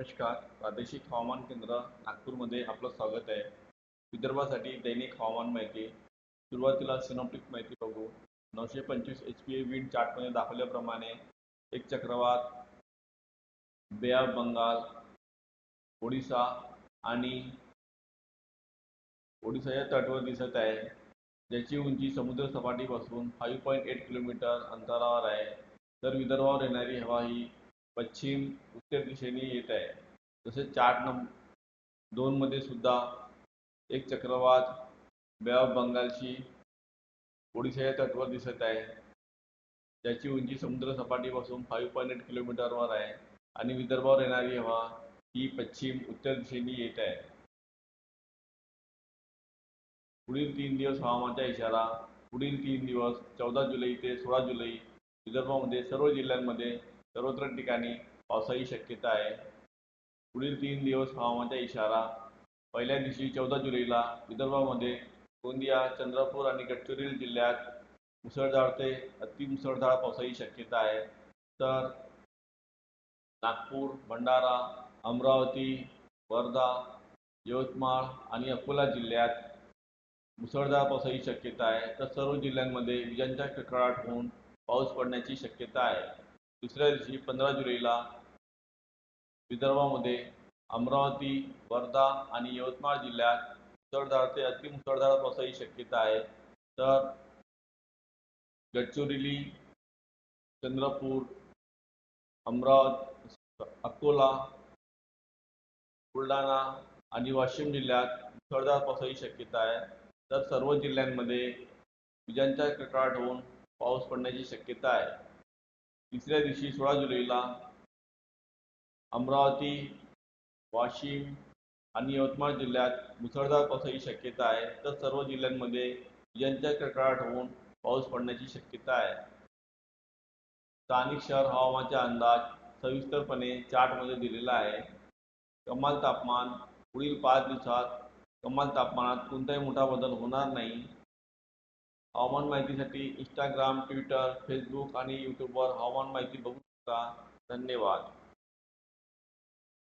नमस्कार. प्रादेशिक हवामान केंद्र नागपूरमध्ये आपलं स्वागत आहे. विदर्भासाठी दैनिक हवामान माहिती. सुरुवातीला सिनॉप्टिक माहिती बघू. नऊशे पंचवीस एच पी ए विंड चार्टमध्ये दाखवल्याप्रमाणे एक चक्रवात बे ऑफ बंगाल ओडिसा आणि ओडिसाच्या तटवर दिसत आहे. ज्याची उंची समुद्र सपाटीपासून फाईव्ह पॉईंट एट किलोमीटर अंतरावर आहे. तर विदर्भावर येणारी हवा ही पश्चिम उत्तर दिशेने येत आहे. तसेच चार्ट नंब दोनमध्ये सुद्धा एक चक्रवात बे ऑफ बंगालशी ओडिशाच्या तटवर दिसत आहे. ज्याची उंची समुद्र सपाटीपासून फाईव्ह पॉईंट एट किलोमीटरवर आहे आणि विदर्भावर येणारी हवा ही पश्चिम उत्तर दिशेने येत आहे. पुढील तीन दिवस हवामानाचा इशारा पुढील तीन दिवस चौदा जुलै ते सोळा जुलै विदर्भामध्ये सर्व जिल्ह्यांमध्ये सर्वत्र ठिकाणी पावसाची शक्यता आहे. पुढील तीन दिवस हवामानाचा इशारा पहिल्या दिवशी चौदा जुलैला विदर्भामध्ये गोंदिया चंद्रपूर आणि गडचिरोली जिल्ह्यात मुसळधार ते अतिमुसळधार पावसाची शक्यता आहे. तर नागपूर भंडारा अमरावती वर्धा यवतमाळ आणि अकोला जिल्ह्यात मुसळधार पावसाची शक्यता आहे. तर सर्व जिल्ह्यांमध्ये विजांच्या कडकडाट होऊन पाऊस पडण्याची शक्यता आहे. दुसऱ्या दिवशी पंधरा जुलैला विदर्भामध्ये अमरावती वर्धा आणि यवतमाळ जिल्ह्यात मुसळधार ते अतिमुसळधार पावसाची शक्यता आहे. तर गडचिरोली चंद्रपूर अमरावती अकोला बुलढाणा आणि वाशिम जिल्ह्यात मुसळधार पावसाची शक्यता आहे. तर सर्व जिल्ह्यांमध्ये विजांचा कडकडाट होऊन पाऊस पडण्याची शक्यता आहे. तिसऱ्या दिवशी सोळा जुलैला अमरावती वाशिम आणि यवतमाळ जिल्ह्यात मुसळधार पावसाची शक्यता आहे. तर सर्व जिल्ह्यांमध्ये विजांच्या कडकडाट होऊन पाऊस पडण्याची शक्यता आहे. स्थानिक शहर हवामानाचा अंदाज सविस्तरपणे चार्टमध्ये दिलेला आहे. कमाल तापमान पुढील पाच दिवसात कमाल तापमानात कोणताही मोठा बदल होणार नाही. हवामान माहितीसाठी इंस्टाग्राम ट्विटर फेसबुक आणि यूट्यूबवर हवामान माहिती बघू शकता. धन्यवाद.